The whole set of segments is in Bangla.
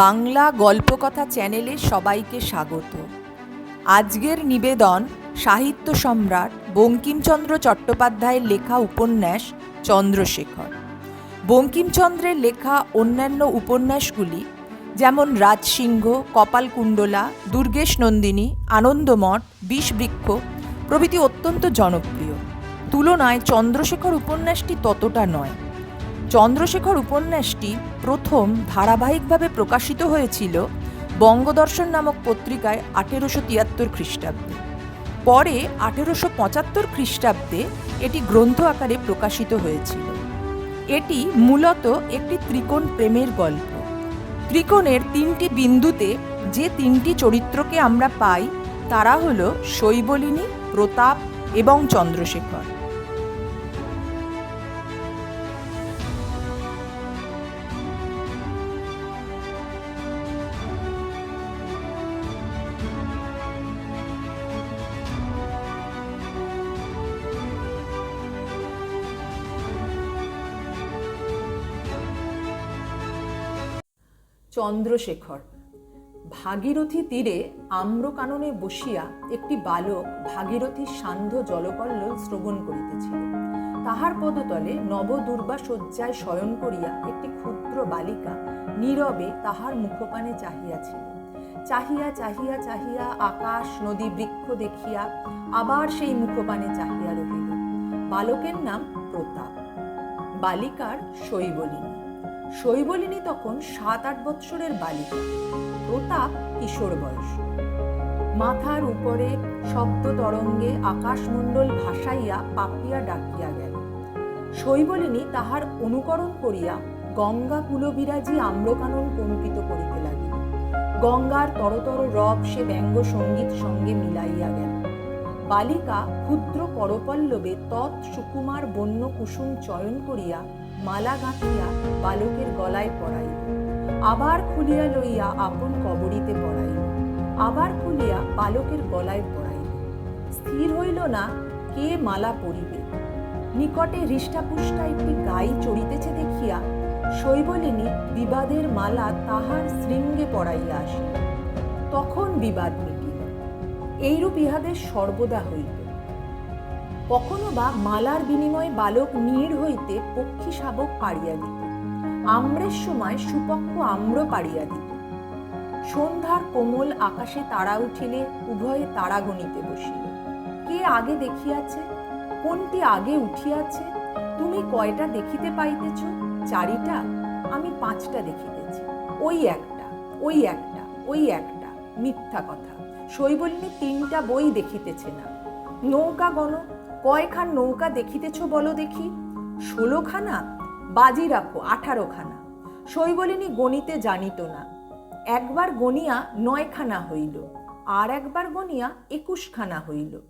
বাংলা গল্পকথা চ্যানেলে সবাইকে স্বাগত। আজকের নিবেদন, সাহিত্য সম্রাট বঙ্কিমচন্দ্র চট্টোপাধ্যায়ের লেখা উপন্যাস চন্দ্রশেখর। বঙ্কিমচন্দ্রের লেখা অন্যান্য উপন্যাসগুলি যেমন রাজসিংহ, কপালকুণ্ডলা, দুর্গেশ নন্দিনী, আনন্দমঠ, বিষবৃক্ষ প্রভৃতি অত্যন্ত জনপ্রিয়। তুলনায় চন্দ্রশেখর উপন্যাসটি ততটা নয়। চন্দ্রশেখর উপন্যাসটি প্রথম ধারাবাহিকভাবে প্রকাশিত হয়েছিল বঙ্গদর্শন নামক পত্রিকায় আঠেরোশো তিয়াত্তর খ্রিস্টাব্দে। পরে আঠেরোশো পঁচাত্তর খ্রিস্টাব্দে এটি গ্রন্থ আকারে প্রকাশিত হয়েছিল। এটি মূলত একটি ত্রিকোণ প্রেমের গল্প। ত্রিকোণের তিনটি বিন্দুতে যে তিনটি চরিত্রকে আমরা পাই, তারা হল শৈবলিনী, প্রতাপ এবং চন্দ্রশেখর। চন্দ্রশেখর। ভাগীরথী তীরে আম্রকাননে বসিয়া একটি বালক ভাগীরথীর সান্ধ্য জলকল্লোল শ্রবণ করিতেছিল। তাহার পদতলে নবদুর্বা শয্যায় শয়ন করিয়া একটি ক্ষুদ্র বালিকা নীরবে তাহার মুখপানে চাহিয়াছিল। চাহিয়া চাহিয়া চাহিয়া আকাশ, নদী, বৃক্ষ দেখিয়া আবার সেই মুখপানে চাহিয়া রহিল। বালকের নাম প্রতাপ। বালিকার শৈবলিনী। শৈবলিনী তখন সাত আট বৎসরের বালিকা। প্রতাপ কিশোর বয়স। মাথার উপরে শব্দ তরঙ্গে আকাশমণ্ডল ভাসাইয়া পাপিয়া ডাকিয়া গেল। শৈবলিনী তাহার অনুকরণ করিয়া গঙ্গা কুলবিরাজি আম্রকানন কম্পিত করিতে লাগিল। গঙ্গার তরতর রব সে ব্যঙ্গ সংগীত সঙ্গে মিলাইয়া গেল। বালিকা ক্ষুদ্র করপল্লবে তৎ সুকুমার বন্য কুসুম চয়ন করিয়া মালা গাঁথিয়া বালকের গলায় পরাইল। আবার খুলিয়া লইয়া আপন কবরিতে পড়াইল আবার খুলিয়া বালকের গলায় পড়াইল স্থির হইল না কে মালা পরিবে। নিকটে হৃষ্টাপুষ্টা একটি গাই চড়িতেছে দেখিয়া শৈবলিনী বিবাদের মালা তাহার শৃঙ্গে পড়াইয়া আসিল। তখন বিবাদ মিটিল। এইরূপ ইহাদের সর্বদা হইল কখনো বা মালার বিনিময়ে বালক নীড় হইতে পক্ষী শাবক পাড়িয়া দিত। আম্রের সময় সুপক্ষ আম্র পাড়িয়া দিত। সন্ধ্যার কোমল আকাশে তারা উঠিলে উভয়ে তারা গণিতে বসিল। কে আগে দেখিয়াছে? কোনটি আগে উঠিয়াছে? তুমি কয়টা দেখিতে পাইতেছ? চারিটা? আমি পাঁচটা দেখিতেছি। ওই একটা ওই একটা ওই একটা, মিথ্যা কথা। শৈবলিনী তিনটা বই দেখিতেছে না। নৌকা গণ কয়খান নৌকা দেখিতেছ বলো দেখি? ষোলোখানা? বাজি রাখো, আঠারোখানা। শৈবলিনী গণিতে জানিত না। একবার গণিয়া নয়খানা হইল, আর একবার গণিয়া একুশখানা হইল।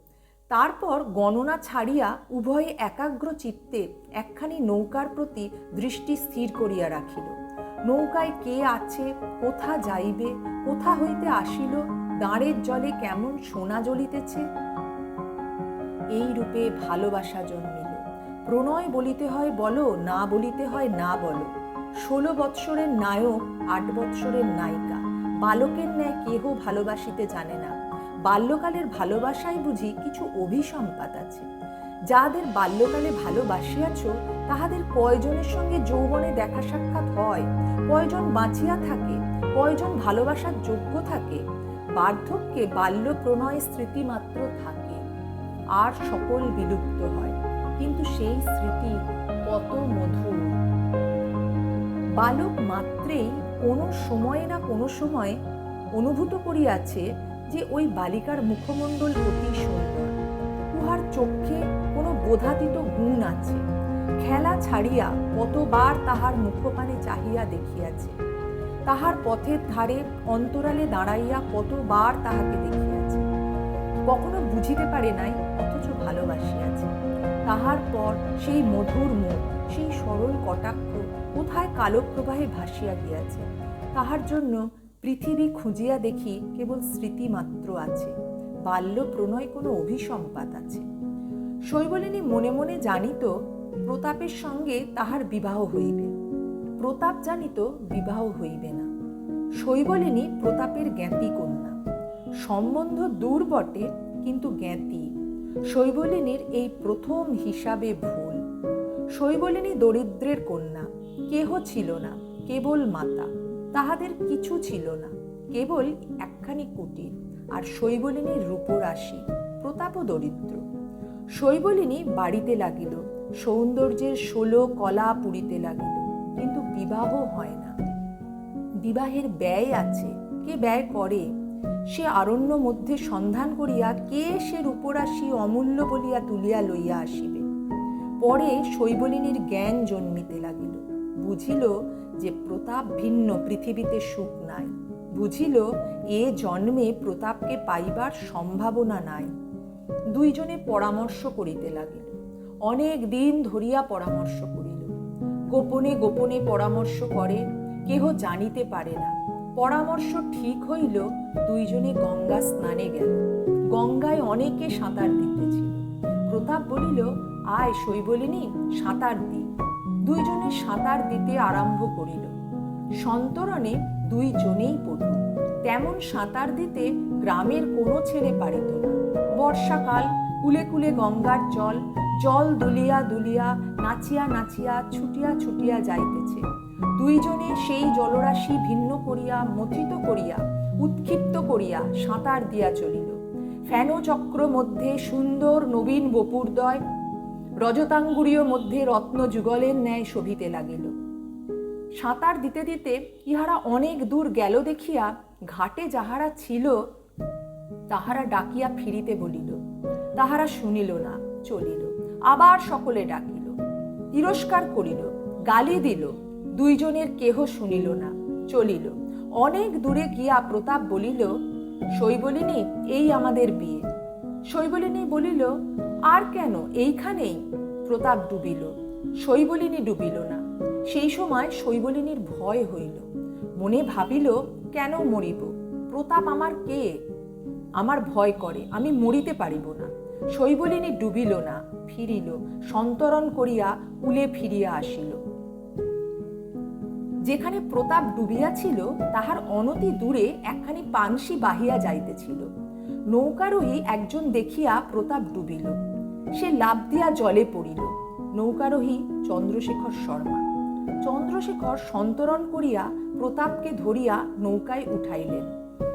তারপর গণনা ছাড়িয়া উভয়ে একাগ্র চিত্তে একখানি নৌকার প্রতি দৃষ্টি স্থির করিয়া রাখিল। নৌকায় কে আছে, কোথা যাইবে, কোথা হইতে আসিল দাঁড়ের জলে কেমন সোনা জ্বলিতেছে এই রূপে ভালোবাসা জন্মিল। প্রণয় বলিতে হয় বলো, না বলিতে হয় না বলো। ষোলো বৎসরের নায়ক, আট বৎসরের নায়িকা। বালকের ন্যায় কেহ ভালোবাসিতে জানে না। বাল্যকালের ভালোবাসায় বুঝি কিছু অভিসম্পাত আছে। যাদের বাল্যকালে ভালোবাসিয়াছ, তাহাদের কয়জনের সঙ্গে যৌবনে দেখা সাক্ষাৎ হয়? কয়জন বাঁচিয়া থাকে? কয়জন ভালোবাসার যোগ্য থাকে? বার্ধক্যে বাল্য প্রণয় স্মৃতি মাত্র থাকে। আর সকল বিলুপ্ত হয়। কিন্তু সেই স্মৃতি কত মধুর। বালক মাত্রেই কোনো সময়ে না কোনো সময়ে অনুভূত করিয়াছে যে ওই বালিকার মুখমণ্ডল অতি সুন্দর। উহার চক্ষে কোনো বোধাতীত গুণ আছে। খেলা ছাড়িয়া কতবার তাহার মুখপানে চাহিয়া দেখিয়াছে। তাহার পথের ধারে অন্তরালে দাঁড়াইয়া কতবার তাহাকে দেখিয়াছে। কখনো বুঝিতে পারে নাই তাহার পর সেই মধুর মুখ, সেই সরল কটাক্ষ কোথায় কালো প্রবাহে ভাসিয়া গিয়াছে? তাহার জন্য পৃথিবী খুঁজিয়া দেখি কেবল স্মৃতি মাত্র আছে। বাল্য প্রণয় কোনো অভিসম্পাত আছে। শৈবলিনী মনে মনে জানিত, প্রতাপের সঙ্গে তাহার বিবাহ হইবে। প্রতাপ জানিত, বিবাহ হইবে না। শৈবলিনী প্রতাপের জ্ঞাতি কন্যা সম্বন্ধ দূর বটে কিন্তু জ্ঞাতি। শৈবলিনীর এই প্রথম হিসাবে ভুল। শৈবলিনী দরিদ্রের কন্যা, কেহ ছিল না, কেবল মাতা। তাহাদের কিছু ছিল না, কেবল একখানি কুটির আর শৈবলিনীর রূপরাশি প্রতাপও দরিদ্র। শৈবলিনী বাড়িতে লাগিল, সৌন্দর্যের ষোলো কলা পুরিতে লাগিল, কিন্তু বিবাহ হয় না। বিবাহের ব্যয় আছে, কে ব্যয় করে? সে আরণ্য মধ্যে সন্ধান করিয়া কে সে রূপরাশি অমূল্য বলিয়া তুলিয়া লইয়া আসিবে। পরে শৈবলিনীর জ্ঞান জন্মিতে লাগিল। বুঝিল যে প্রতাপ ভিন্ন, পৃথিবীতে সুখ নাই। বুঝিল এ জন্মে প্রতাপকে পাইবার সম্ভাবনা নাই। দুইজনে পরামর্শ করিতে লাগিল। অনেক দিন ধরিয়া পরামর্শ করিল। গোপনে গোপনে পরামর্শ করে, কেহ জানিতে পারে না। পরামর্শ ঠিক হইল দুইজনে গঙ্গা স্নানে গেল। গঙ্গায় অনেকে সাঁতার দিতেছিল প্রতাপ বলিল, আয় শৈবলিনী, সাঁতার দি। দুইজনে সাঁতার দিতে আরম্ভ করিল। সন্তরণে দুইজনেই পড়ল। তেমন সাঁতার দিতে গ্রামের কোনো ছেলে পারিত না। বর্ষাকাল, কুলে কুলে গঙ্গার জল জল দুলিয়া দুলিয়া, নাচিয়া নাচিয়া, ছুটিয়া ছুটিয়া যাইতেছে। দুইজনে সেই জলরাশি ভিন্ন করিয়া, মথিত করিয়া, উৎক্ষিপ্ত করিয়া সাঁতার দিয়া চলিল। ফেনচক্র মধ্যে সুন্দর নবীন বপুরদয়, রজতাঙ্গুরীয় মধ্যে রত্ন যুগলের ন্যায় শোভিতে লাগিল। সাঁতার দিতে দিতে ইহারা অনেক দূর গেল দেখিয়া ঘাটে যাহারা ছিল, তাহারা ডাকিয়া ফিরিতে বলিল, তাহারা শুনিল না, চলিল। আবার সকলে ডাকিল, তিরস্কার করিল, গালি দিল দুইজনের কেহ শুনিল না, চলিল। অনেক দূরে গিয়া প্রতাপ বলিল শৈবলিনী এই আমাদের বিয়ে। শৈবলিনী বলিল, আর কেন, এইখানেই? প্রতাপ ডুবিল। শৈবলিনী ডুবিল না। সেই সময় শৈবলিনীর ভয় হইল। মনে ভাবিল, কেন মরিব? প্রতাপ আমার কে? আমার ভয় করে, আমি মরিতে পারিব না। শৈবলিনী ডুবিল না, ফিরিল। সন্তরণ করিয়া কুলে ফিরিয়া আসিল। যেখানে প্রতাপ ডুবিয়াছিল তাহার অনতি দূরে একখানি পানসি বাহিয়া যাইতেছিল। নৌকারোহী একজন দেখিয়া প্রতাপ ডুবিল। সে লাভ দিয়া জলে পড়িল। নৌকারোহী চন্দ্রশেখর শর্মা। চন্দ্রশেখর সন্তরণ করিয়া প্রতাপকে ধরিয়া নৌকায় উঠাইলেন।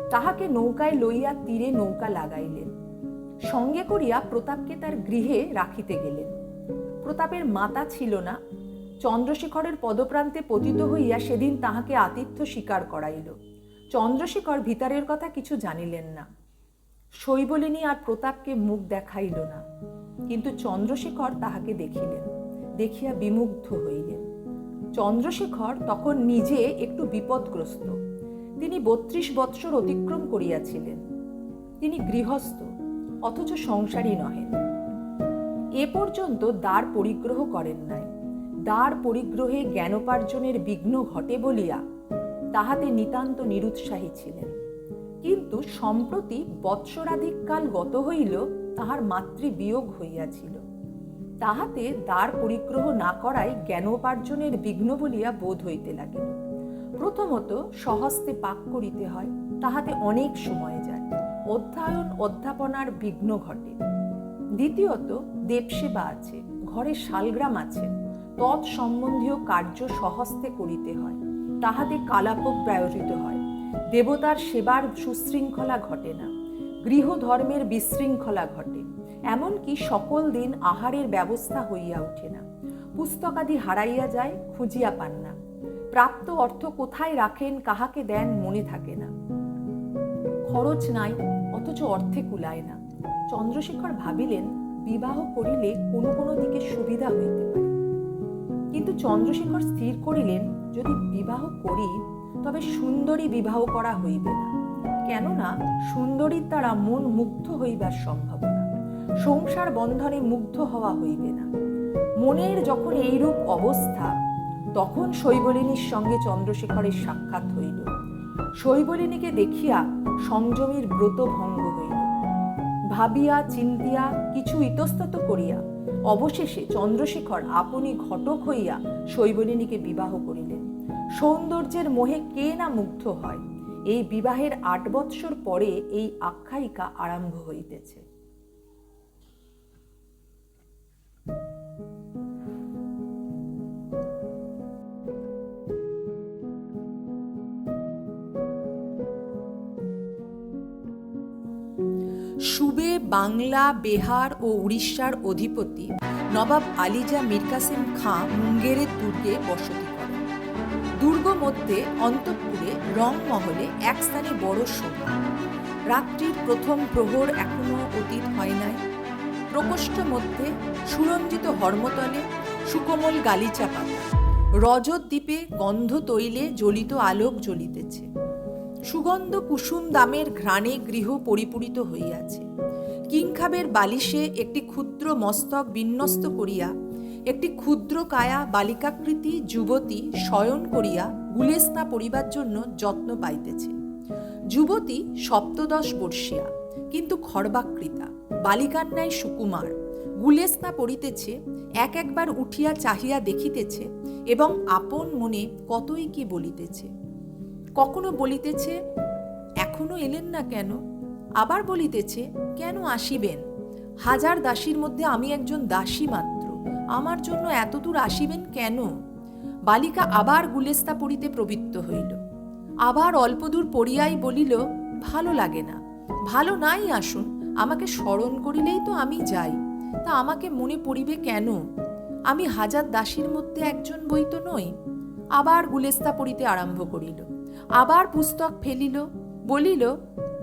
তাহাকে নৌকায় লইয়া তীরে নৌকা লাগাইলেন। সঙ্গে করিয়া প্রতাপকে তার গৃহে রাখিতে গেলেন। প্রতাপের মাতা ছিল না চন্দ্রশেখরের পদপ্রান্তে পতিত হইয়া সেদিন তাহাকে আতিথ্য স্বীকার করাইল। চন্দ্রশেখর ভিতরের কথা কিছু জানিলেন না। শৈবলিনী আর প্রতাপকে মুখ দেখাইল না। কিন্তু চন্দ্রশেখর তাহাকে দেখিলেন, দেখিয়া বিমুগ্ধ হইলেন। চন্দ্রশেখর তখন নিজে একটু বিপদগ্রস্ত। তিনি বত্রিশ বৎসর অতিক্রম করিয়াছিলেন। তিনি গৃহস্থ, অথচ সংসারী নহেন। এ পর্যন্ত দ্বার পরিগ্রহ করেন নাই। দ্বার পরিগ্রহে জ্ঞানোপার্জনের বিঘ্ন ঘটে বলিয়া তাহাতে নিতান্ত নিরুৎসাহী ছিলেন। কিন্তু সম্প্রতি বৎসরাধিক কাল গত হইল, তাহার মাতৃ বিয়োগ হইয়াছিল। তাহাতে দ্বার পরিগ্রহ না করায় জ্ঞানোপার্জনের বিঘ্ন বলিয়া বোধ হইতে লাগিল। প্রথমত সহস্তে পাক করিতে হয়, তাহাতে অনেক সময় যায়, অধ্যয়ন, অধ্যাপনার বিঘ্ন ঘটে। দ্বিতীয়ত দেবসেবা আছে, ঘরে শালগ্রাম আছে তৎসম্বন্ধীয় কার্য সহস্তে করিতে হয়। তাহাতে কালাপ প্রায়োজিত হয়। দেবতার সেবার সুশৃঙ্খলা ঘটে না। গৃহধর্মের বিশৃঙ্খলা ঘটে। এমনকি সকল দিন আহারের ব্যবস্থা হইয়া ওঠে না। পুস্তকাদি হারাইয়া যায়, খুঁজিয়া পান না। প্রাপ্ত অর্থ কোথায় রাখেন, কাহাকে দেন, মনে থাকে না। খরচ নাই, অথচ অর্থে কুলায় না। চন্দ্রশেখর ভাবিলেন, বিবাহ করিলে কোনো কোনো দিকে সুবিধা হইতে পারে। কিন্তু চন্দ্রশেখর স্থির করিলেন, যদি বিবাহ করি, তবে সুন্দরী বিবাহ করা হইবে না। কেননা সুন্দরীর দ্বারা মন মুগ্ধ হইবার সম্ভাবনা, সংসার বন্ধনে মুগ্ধ হওয়া হইবে না। মনের যখন এইরূপ অবস্থা, তখন শৈবলিনীর সঙ্গে চন্দ্রশেখরের সাক্ষাৎ হইল। শৈবলিনীকে দেখিয়া সংযমীর ব্রত ভঙ্গ হইল। ভাবিয়া, চিন্তিয়া, কিছু ইতস্তত করিয়া অবশেষে চন্দ্রশেখর আপনি ঘটক হইয়া শৈবলিনীকে বিবাহ করিলেন। সৌন্দর্যের মোহে কে না মুগ্ধ হয়? এই বিবাহের আট বৎসর পরে এই আখ্যায়িকা আরম্ভ হইতেছে। বাংলা, বেহার ও উড়িষ্যার অধিপতি নবাব আলিজা মীর কাসেম খাঁ মুঙ্গেরের দুর্গে বসতি করেন। দুর্গ মধ্যে অন্তঃপুরে রংমহলে এক স্থানে বড় শোভা। রাত্রির প্রথম প্রহর এখনও অতীত হয় নাই। প্রকোষ্ঠ মধ্যে সুরঞ্জিত হর্মতলে সুকোমল গালিচা পাতা। রজত দ্বীপে গন্ধ তৈলে জ্বলিত আলোক জ্বলিতেছে। সুগন্ধ কুসুম দামের ঘ্রাণে গৃহ পরিপূরিত হইয়াছে। কিংখাবের বালিশে একটি ক্ষুদ্র মস্তক বিন্যস্ত করিয়া, একটি ক্ষুদ্র কায়া বালিকাকৃতি যুবতী শয়ন করিয়া গুলেস্তা পরিবার জন্য যত্ন পাইতেছে। যুবতী সপ্তদশ বর্ষিয়া, কিন্তু খর্বাকৃতা বালিকার ন্যায় সুকুমার, গুলেস্তা পড়িতেছে, এক একবার উঠিয়া চাহিয়া দেখিতেছে এবং আপন মনে কতই কি বলিতেছে। কখনো বলিতেছে, এখনও এলেন না কেন? আবার বলিতেছে, কেন আসিবেন? হাজার দাসীর মধ্যে আমি একজন দাসী মাত্র। আমার জন্য এতদূর আসিবেন কেন? বালিকা আবার গুলেস্তা পড়িতে প্রবৃত্ত হইল। আবার অল্পদূর পড়িয়াই বলিল, ভালো লাগে না। ভালো নাই আসুন, আমাকে স্মরণ করিলেই তো আমি যাই। তা আমাকে মনে পড়িবে কেন? আমি হাজার দাসীর মধ্যে একজন বই তো নই। আবার গুলেস্তা পড়িতে আরম্ভ করিল। আবার পুস্তক ফেলিল, বলিল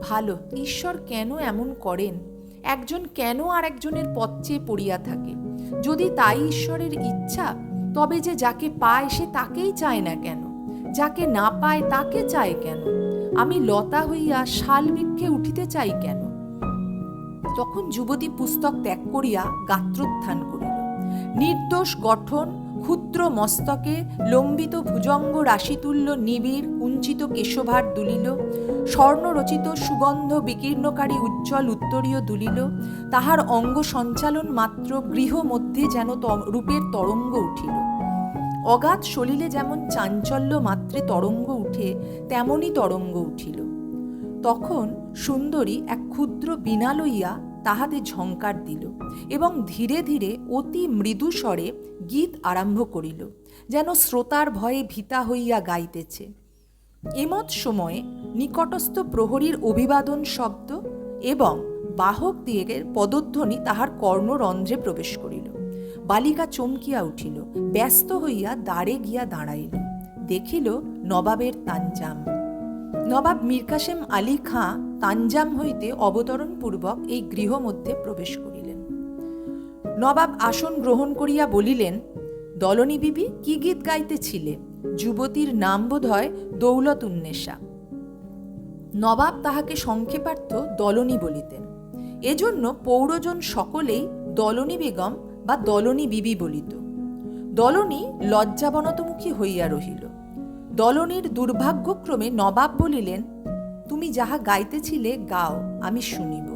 ভালো, ঈশ্বর কেন এমন করেন? একজন কেন আর একজনের পথ চেয়ে পড়িয়া থাকে? যদি তাই ঈশ্বরের ইচ্ছা, তবে যে যাকে পায় সে তাকেই চায় না কেন? যাকে না পায় তাকে চায় কেন? আমি লতা হইয়া শাল বৃক্ষে উঠিতে চাই কেন? তখন যুবতী পুস্তক ত্যাগ করিয়া গাত্রোত্থান করিল। নির্দোষ গঠন ক্ষুদ্র মস্তকে লম্বিত ভুজঙ্গ রাশিতুল্য নিবিড় কুঞ্চিত কেশভার দুলিল স্বর্ণরচিত সুগন্ধ বিকীর্ণকারী উজ্জ্বল উত্তরীয় দুলিল, তাহার অঙ্গ সঞ্চালন মাত্র গৃহ মধ্যে যেন রূপের তরঙ্গ উঠিল। অগাধ সলিলে যেমন চাঞ্চল্য মাত্রে তরঙ্গ উঠে, তেমনই তরঙ্গ উঠিল। তখন সুন্দরী এক ক্ষুদ্র বীণা লইয়া তাহাতে ঝঙ্কার দিল এবং ধীরে ধীরে অতি মৃদু স্বরে গীত আরম্ভ করিল, যেন শ্রোতার ভয়ে ভীতা হইয়া গাইতেছে। এমত সময়ে নিকটস্থ প্রহরীর অভিবাদন শব্দ এবং বাহক দিয়ে পদধ্বনি তাহার কর্ণরন্ধ্রে প্রবেশ করিল। বালিকা চমকিয়া উঠিল, ব্যস্ত হইয়া দাঁড়ে গিয়া দাঁড়াইল। দেখিল নবাবের তাঞ্জাম। নবাব মীর আলী খাঁ তাঞ্জাম হইতে অবতরণ পূর্বক এই গৃহ মধ্যে প্রবেশ করিলেন। নবাব আসন গ্রহণ করিয়া বলিলেন, দলনী বিবি, কি গীত গাইতেছিলে? যুবতীর নাম বোধ হয় দৌলত উন্নেশা নবাব তাহাকে সংক্ষেপার্থ দলনী বলিতেন। এজন্য পৌরজন সকলেই দলনী বেগম বা দলনী বিবি বলিত। দলনী লজ্জাবনতমুখী হইয়া রহিল। দলনীর দুর্ভাগ্যক্রমে নবাব বলিলেন তুমি যাহা গাইতেছিলে গাও, আমি শুনিব।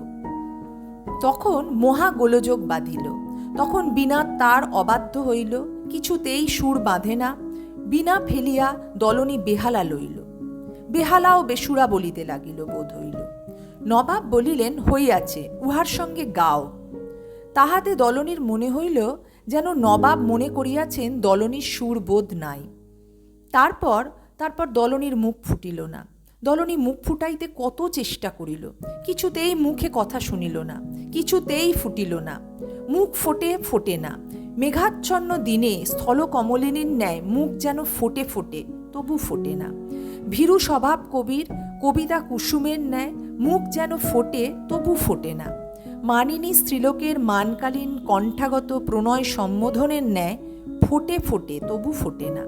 তখন মহা গোলযোগ বাঁধিল। তখন বিনা তার অবাধ্য হইল, কিছুতেই সুর বাঁধে না। বিনা ফেলিয়া দলনী বেহালা লইল। বেহালাও বেসুরা বলিতে লাগিল, বোধ হইল। নবাব বলিলেন, হইয়াছে, উহার সঙ্গে গাও। তাহাতে দলনীর মনে হইল যেন নবাব মনে করিয়াছেন দলনীর সুর বোধ নাই। তারপর তারপর দলনীর মুখ ফুটিল না। দলনী মুখ ফুটাইতে কত চেষ্টা করিল। কিছুতেই মুখে কথা শুনিল না, কিছুতেই ফুটিল না। মুখ ফোটে ফোটে না। মেঘাচ্ছন্ন দিনে স্থলকমলিনীর ন্যায় মুখ যেন ফোটে ফোটে, তবু ফোটে না। ভীরু স্বভাব কবির, কবিতা কুসুমের ন্যায় মুখ যেন ফোটে, তবু ফোটে না। মানিনী স্ত্রীলোকের মানকালীন কণ্ঠাগত প্রণয় সম্বোধনের ন্যায় ফোটে ফোটে, তবু ফোটে না।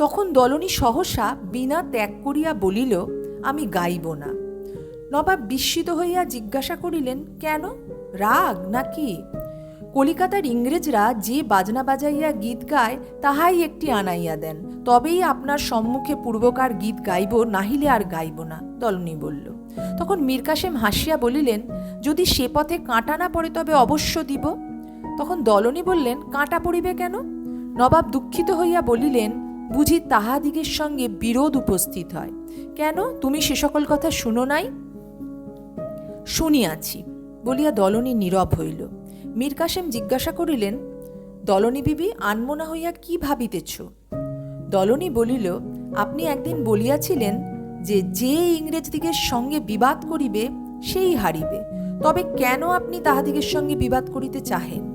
তখন দলনী সহসা বিনা ত্যাগ করিয়া বলিল, আমি গাইব না। নবাব বিস্মিত হইয়া জিজ্ঞাসা করিলেন, কেন? রাগ নাকি? কলিকাতার ইংরেজরা যে বাজনা বাজাইয়া গীত গায়, তাহাই একটি আনাইয়া দেন। তবেই আপনার সম্মুখে পূর্বকার গীত গাইব, নাহিলে আর গাইব না, দলনী বলল। তখন মীর কাসেম হাসিয়া বলিলেন, যদি সে পথে কাঁটা না পড়ে তবে অবশ্য দিব। তখন দলনী বললেন, কাঁটা পড়িবে কেন? নবাব দুঃখিত হইয়া বলিলেন বুঝি তাহাদিগের সঙ্গে বিরোধ উপস্থিত হয়। কেন? তুমি সে সকল কথা শুনো নাই? শুনিয়াছি, বলিয়া দলনী নীরব হইল। মীর কাসেম জিজ্ঞাসা করিলেন, দলনী বিবি, আনমনা হইয়া কি ভাবিতেছ? দলনী বলিল, আপনি একদিন বলিয়াছিলেন যে যে ইংরেজদিগের সঙ্গে বিবাদ করিবে, সেই হারিবে। তবে কেন আপনি তাহাদিগের সঙ্গে বিবাদ করিতে চাহেন?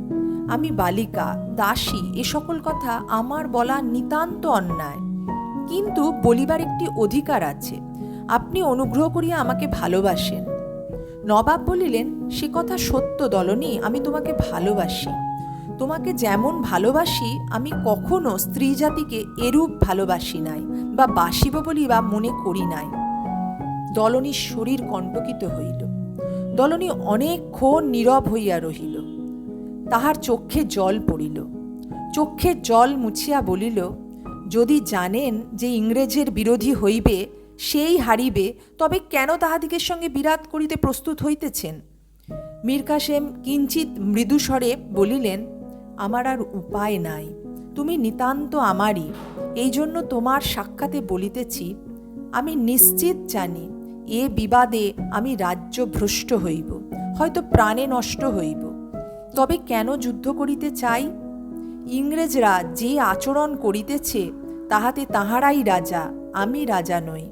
আমি বালিকা, দাসী, এ সকল কথা আমার বলা নিতান্ত অন্যায়। কিন্তু বলিবার একটি অধিকার আছে, আপনি অনুগ্রহ করিয়া আমাকে ভালোবাসেন। নবাব বলিলেন, সে কথা সত্য দলনী, আমি তোমাকে ভালোবাসি। তোমাকে যেমন ভালোবাসি, আমি কখনো স্ত্রী জাতিকে এরূপ ভালোবাসি নাই, বা বাসিব বলি বা মনে করি নাই। দলনীর শরীর কণ্টকিত হইল। দলনী অনেকক্ষণ নীরব হইয়া রহিল। তাহার চক্ষে জল পড়িল। চক্ষে জল মুছিয়া বলিল, যদি জানেন যে ইংরেজের বিরোধী হইবে, সেই হারিবে, তবে কেন তাহাদিগের সঙ্গে বিরাট করিতে প্রস্তুত হইতেছেন? মীর কাসেম কিঞ্চিত মৃদুস্বরে বলিলেন, আমার আর উপায় নাই, তুমি নিতান্ত আমারই। এই জন্য তোমার সাক্ষাতে বলিতেছি, আমি নিশ্চিত জানি, এ বিবাদে আমি রাজ্য ভ্রষ্ট হইব, হয়তো প্রাণে নষ্ট হইব। তবে কেন যুদ্ধ করিতে চাই? ইংরেজরা যে আচরণ করিতেছে, তাহাতে তাহারাই রাজা, আমি রাজা নই।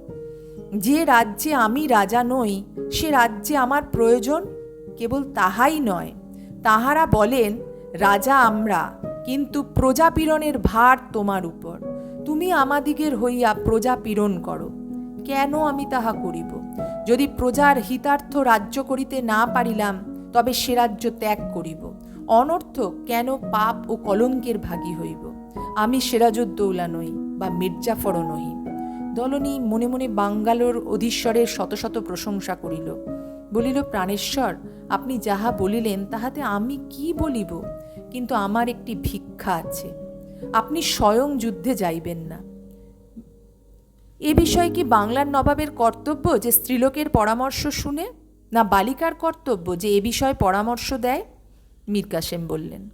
যে রাজ্যে আমি রাজা নই, সে রাজ্যে আমার প্রয়োজন কেবল তাহাই নয়। তাহারা বলেন, রাজা আমরা, কিন্তু প্রজা পীড়নের ভার তোমার উপর। তুমি আমাদিগের হইয়া প্রজা পীড়ন করো। কেন আমি তাহা করিব? যদি প্রজার হিতার্থ রাজ্য করিতে না পারিলাম তবে সে রাজ্য ত্যাগ করিব। অনর্থ কেন পাপ ও কলঙ্কের ভাগী হইব? আমি সিরাজউদ্দৌলা নই বা মির্জাফরও নহি। দলনী মনে মনে বাঙ্গালোর অধীশ্বরের শত শত প্রশংসা করিল। বলিল, প্রাণেশ্বর, আপনি যাহা বলিলেন, তাহাতে আমি কি বলিব? কিন্তু আমার একটি ভিক্ষা আছে। আপনি স্বয়ং যুদ্ধে যাইবেন না। এ বিষয়ে কি বাংলার নবাবের কর্তব্য যে স্ত্রীলোকের পরামর্শ শুনে? না বালিকার কর্তব্য যে এ বিষয়ে পরামর্শ দেয়? মীর কাসেম বললেন,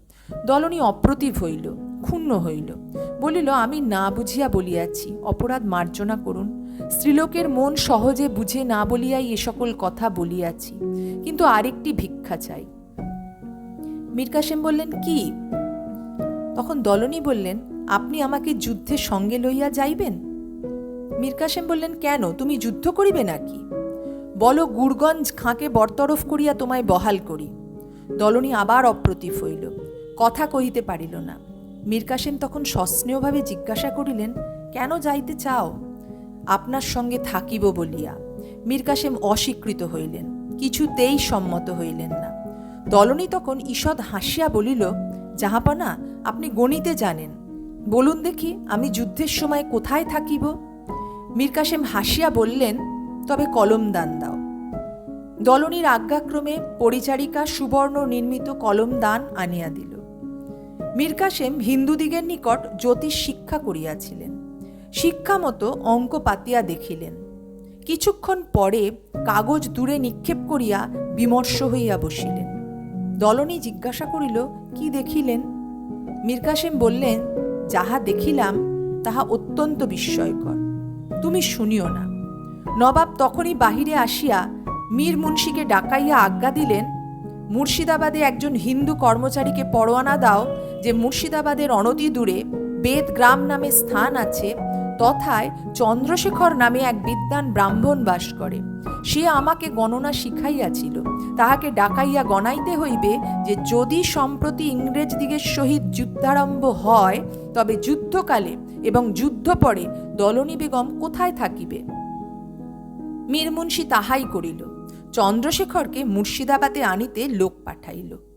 দলনী অপ্রতিভ হইল, ক্ষুণ্ণ হইল। বলিল, আমি না বুঝিয়া বলিয়াছি, অপরাধ মার্জনা করুন। স্ত্রীলোকের মন সহজে বুঝে না বলিয়াই এ সকল কথা বলিয়াছি, কিন্তু আরেকটি ভিক্ষা চাই। মীর কাসেম বললেন, কি? তখন দলনী বললেন, আপনি আমাকে যুদ্ধে সঙ্গে লইয়া যাইবেন? মীর কাসেম বললেন, কেন? তুমি যুদ্ধ করিবে নাকি? বলো গুড়গঞ্জ খাঁকে বরতরফ করিয়া তোমায় বহাল করি। দলনী আবার অপ্রতিভ হইল। কথা কহিতে পারিল না। মীর কাসেম তখন সস্নেহভাবে জিজ্ঞাসা করিলেন, কেন যাইতে চাও? আপনার সঙ্গে থাকিব বলিয়া। মীর কাসেম অস্বীকৃত হইলেন। কিছুতেই সম্মত হইলেন না। দলনী তখন ঈষৎ হাসিয়া বলিল, জাহাপনা, আপনি গণিতে জানেন। বলুন দেখি, আমি যুদ্ধের সময় কোথায় থাকিব? মীর কাসেম হাসিয়া বললেন তবে কলম দান দাও। দলনীর আজ্ঞাক্রমে পরিচারিকা সুবর্ণ নির্মিত কলম দান আনিয়া দিল। মীর কাসেম হিন্দুদিগের নিকট জ্যোতিষ শিক্ষা করিয়াছিলেন। শিক্ষা মতো অঙ্ক পাতিয়া দেখিলেন। কিছুক্ষণ পরে কাগজ দূরে নিক্ষেপ করিয়া বিমর্ষ হইয়া বসিলেন। দলনী জিজ্ঞাসা করিল, কি দেখিলেন? মীর কাসেম বললেন, যাহা দেখিলাম, তাহা অত্যন্ত বিস্ময়কর। তুমি শুনিও না। নবাব তখনই বাহিরে আসিয়া মীর মুন্সিকে ডাকাইয়া আজ্ঞা দিলেন, মুর্শিদাবাদে একজন হিন্দু কর্মচারীকে পরোয়ানা দাও যে মুর্শিদাবাদের অনতি দূরে বেদ গ্রাম নামে স্থান আছে, তথায় চন্দ্রশেখর নামে এক বিদ্বান ব্রাহ্মণ বাস করে। সে আমাকে গণনা শিখাইয়াছিল। তাহাকে ডাকাইয়া গণাইতে হইবে যে যদি সম্প্রতি ইংরেজ দিগের সহিত যুদ্ধারম্ভ হয়, তবে যুদ্ধকালে এবং যুদ্ধ পরে দলনী বেগম কোথায় থাকিবে? মীর মুন্সি তাহাই করিল। চন্দ্রশেখরকে মুর্শিদাবাদে আনিতে লোক পাঠাইল।